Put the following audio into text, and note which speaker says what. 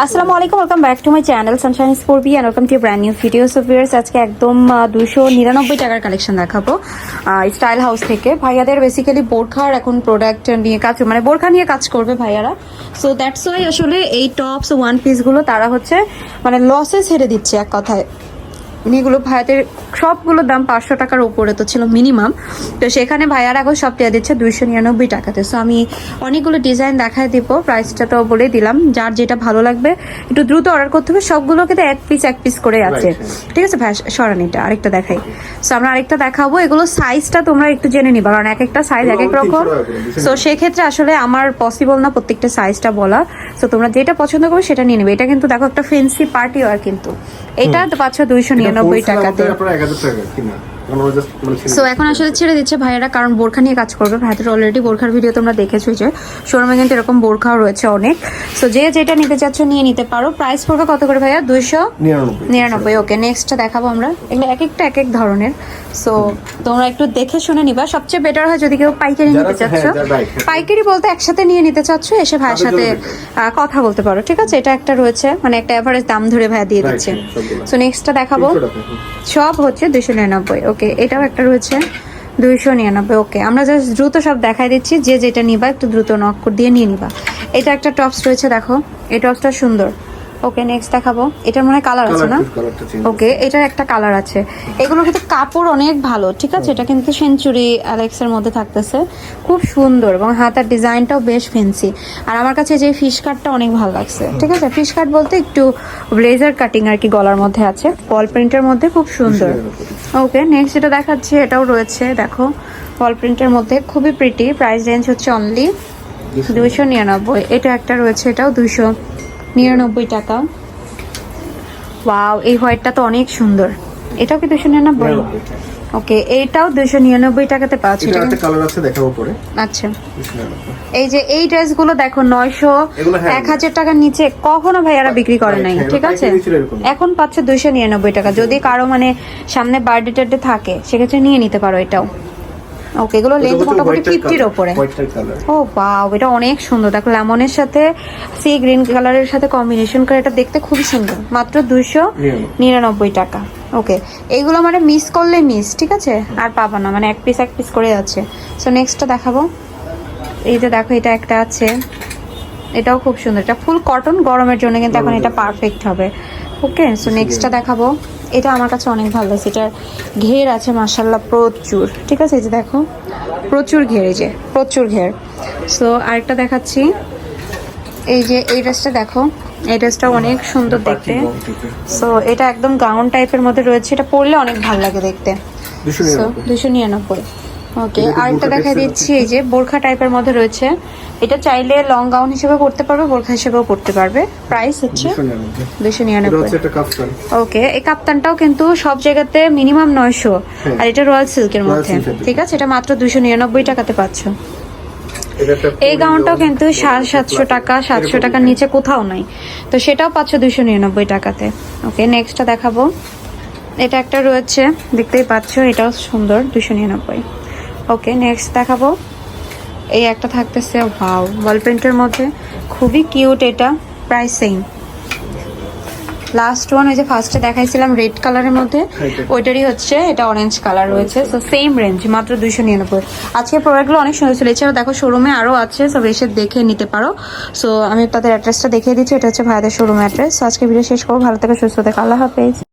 Speaker 1: আসসালামু আলাইকুম welcome back to my channel sunshine স্পোর্বি and welcome to brand new video so viewers আজকে একদম দুশো নিরানব্বই টাকার কালেকশন দেখাবো স্টাইল হাউস থেকে। ভাইয়াদের বেসিক্যালি বোরখার এখন প্রোডাক্ট নিয়ে কাজ মানে বোরখা নিয়ে কাজ করবে ভাইয়ারা। সো দ্যাটস ওয়াই আসলে এই টপস ওয়ান পিসগুলো তারা হচ্ছে মানে লসে ছেড়ে দিচ্ছে এক কথায়। এগুলো ভাইয়াদের সবগুলোর দাম পাঁচশো টাকার উপরে তো ছিল মিনিমাম। তো সেখানে ভাইয়ার এখন সব দেওয়া দিচ্ছে দুইশো নিরানব্বই টাকাতে। সো আমি অনেকগুলো ডিজাইন দেখায় দিব প্রাইসটা তো বলে দিলাম। যার যেটা ভালো লাগবে একটু দ্রুত অর্ডার করতে হবে। সবগুলো কিন্তু এক পিস এক পিস করে আছে। ঠিক আছে ভাই সরানিটা আরেকটা দেখাই। সো আমরা আরেকটা দেখাবো। এগুলো সাইজটা তোমরা একটু জেনে নিবা কারণ এক একটা সাইজ এক এক রকম।
Speaker 2: 300 টাকা করে, বুঝছেন?
Speaker 1: সো সেক্ষেত্রে আসলে আমার পসিবল না প্রত্যেকটা সাইজটা বলা। সো তোমরা যেটা পছন্দ করবে সেটা নিয়ে নেবে। এটা কিন্তু দেখো একটা ফেন্সি পার্টি ওয়ার কিন্তু এটা তো পাচ্ছ দুইশো নিরানব্বই। টাকাতে
Speaker 2: just মানে
Speaker 1: সো এখন আসলে ছেড়ে দিচ্ছে ভাইয়েরা কারণ বোরখা নিয়ে কাজ করবে। ভাইদের অলরেডি বোরখার ভিডিও তোমরা দেখেছ যে শোরুমে কিন্তু এরকম বোরখাও রয়েছে অনেক। সো যে যেটা নিতে চাচ্ছ নিয়ে নিতে পারো। প্রাইস পড়বে কত করে ভাইয়া? দুইশো
Speaker 2: নিরানব্বই।
Speaker 1: ওকে নেক্সটটা দেখাবো আমরা। এগুলো এক একটা এক এক ধরনের। সো তোমরা একটু দেখে শুনে নিবা। সবচেয়ে বেটার হয় যদি কেউ পাইকারি নিতে চাচ্ছ।
Speaker 2: হ্যাঁ।
Speaker 1: পাইকারি বলতে একসাথে নিয়ে নিতে চাচ্ছ এসে ভাইয়ের সাথে কথা বলতে পারো ঠিক আছে? এটা একটা রয়েছে মানে একটা এভারেজ দাম ধরে ভাইয়া দিয়ে দিচ্ছে। সো নেক্সটটা দেখাবো।
Speaker 2: 300 টাকা, হুম।
Speaker 1: সব হচ্ছে দুইশো নিরানব্বই। ওকে এটাও একটা রয়েছে। দুইশো নিরানব্বই ওকে আমরা জাস্ট দ্রুত সব দেখাই দিচ্ছি, যে যেটা নিবা একটু দ্রুত নক দিয়ে নিয়ে নিবা। এটা একটা টপস রয়েছে, দেখো। এই টপসটা সুন্দর। ওকে নেক্সট দেখাবো। এটার মনে হয় কালার আছে না? ওকে এটার একটা কালার আছে। এগুলো কিন্তু কাপড় অনেক ভালো ঠিক আছে? এটা কিন্তু সেঞ্চুরি অ্যালেক্সের মধ্যে থাকতেছে। খুব সুন্দর এবং হাতার ডিজাইনটাও বেশ ফেন্সি আর আমার কাছে যে ফিশ কাটটা অনেক ভালো লাগছে ঠিক আছে? ফিশ কাট বলতে একটু ব্লেজার কাটিং আর কি গলার মধ্যে আছে। বল প্রিন্টের মধ্যে খুব সুন্দর। ওকে নেক্সট যেটা দেখাচ্ছি এটাও রয়েছে দেখো। বল প্রিন্টের মধ্যে খুবই প্রিটি প্রাইস রেঞ্জ হচ্ছে অনলি দুইশো নিরানব্বই। এটা একটা রয়েছে এটাও দুইশো নিরানব্বই টাকা। ওয়াও এই হোয়াইটটা তো অনেক সুন্দর। এটাও কি দুশো নিরানব্বই? ওকে এইটাও দুশো নিরানব্বই টাকাতে পাচ্ছি
Speaker 2: এটা
Speaker 1: এটা
Speaker 2: একটা কালার আছে দেখাবো পরে।
Speaker 1: আচ্ছা। এই যে এই ড্রেসগুলো দেখো নয়শো
Speaker 2: হ্যাঁ।
Speaker 1: এক হাজার টাকার নিচে কখনো ভাইয়ারা বিক্রি করে নাই
Speaker 2: হ্যাঁ,
Speaker 1: ঠিক আছে। এখন পাচ্ছে দুইশো নিরানব্বই টাকা। যদি কারও মানে সামনে বার্থডে টার্থডে থাকে সেক্ষেত্রে নিয়ে নিতে পারো এটাও। ওকে এগুলো লেন্থ মোটামুটি ফিফটির ওপরে। ও বাও এটা অনেক সুন্দর। দেখো লেমনের সাথে সি গ্রিন কালারের সাথে কম্বিনেশন করে এটা দেখতে খুবই সুন্দর। মাত্র দুইশো
Speaker 2: নিরানব্বই।
Speaker 1: নিরানব্বই টাকা। ওকে এইগুলো মানে মিস করলে মিস ঠিক আছে? আর পাবা না মানে এক পিস এক পিস করে যাচ্ছে। সো নেক্সটটা দেখাবো। এই যে দেখো এটা একটা আছে। এটাও খুব সুন্দর। এটা ফুল কটন গরমের জন্য কিন্তু এখন এটা পারফেক্ট হবে। ওকে সো নেক্সটটা দেখাবো। এটা আমার কাছে অনেক ভালো লাগছে। এটার ঘের আছে মাসাল্লাহ প্রচুর। ঠিক আছে এই যে দেখো প্রচুর ঘের এই যে প্রচুর ঘের। সো আরেকটা দেখাচ্ছি। এই যে এই ড্রেসটা দেখো এই ড্রেসটা অনেক সুন্দর দেখতে। সো এটা একদম গাউন টাইপের মধ্যে রয়েছে এটা পরলে অনেক ভালো লাগে দেখতে।
Speaker 2: দুশো নিরানব্বই।
Speaker 1: ওকে আরেকটা দেখা দিচ্ছি এই যে বোরখা টাইপের মধ্যে রয়েছে। এটা চাইলে লং গাউন হিসেবে পড়তে পারবে বোরখা হিসেবেও পড়তে পারবে। প্রাইস হচ্ছে
Speaker 2: দুশো নিরানব্বই।
Speaker 1: ওকে এই কাপ্তানটাও কিন্তু সব জায়গাতে মিনিমাম নয়শো।
Speaker 2: হ্যাঁ।
Speaker 1: আর এটা রয়্যাল সিল্কের মধ্যে। ঠিক আছে? এটা মাত্র দুশো নিরানব্বই টাকাতে পাচ্ছ। এই গাউনটাও কিন্তু সাড়ে সাতশো টাকা সাতশো টাকার নিচে কোথাও নাই। তো সেটাও পাচ্ছ দুশো নিরানব্বই টাকাতে। ওকে নেক্সটটা দেখাবো। এটা একটা রয়েছে দেখতেই পাচ্ছ এটাও সুন্দর দুশো নিরানব্বই। ওকে নেক্সট দেখাবো। এই একটা থাকতেছে ভাও ওয়াল প্রিন্টের মধ্যে। খুবই কিউট এটা প্রাইস সেম লাস্ট ওয়ান ওই যে ফার্স্টে দেখাইছিলাম রেড কালারের মধ্যে
Speaker 2: এটা।
Speaker 1: ওইটারই হচ্ছে এটা অরেঞ্জ কালার রয়েছে। সো সেম রেঞ্জ মাত্র দুইশো নিরানব্বই। আজকে প্রোডাক্টগুলো অনেক সুন্দর ছিল। এছাড়াও দেখো শোরুমে আরও আছে সব এসে দেখে নিতে পারো। সো আমি তাদের অ্যাড্রেসটা দেখিয়ে দিচ্ছি এটা হচ্ছে ভাইদের শোরুম অ্যাড্রেস আজকে ভিডিও শেষ করব। ভালো থেকে সুস্থ থেকে। আল্লাহ হাফেজ।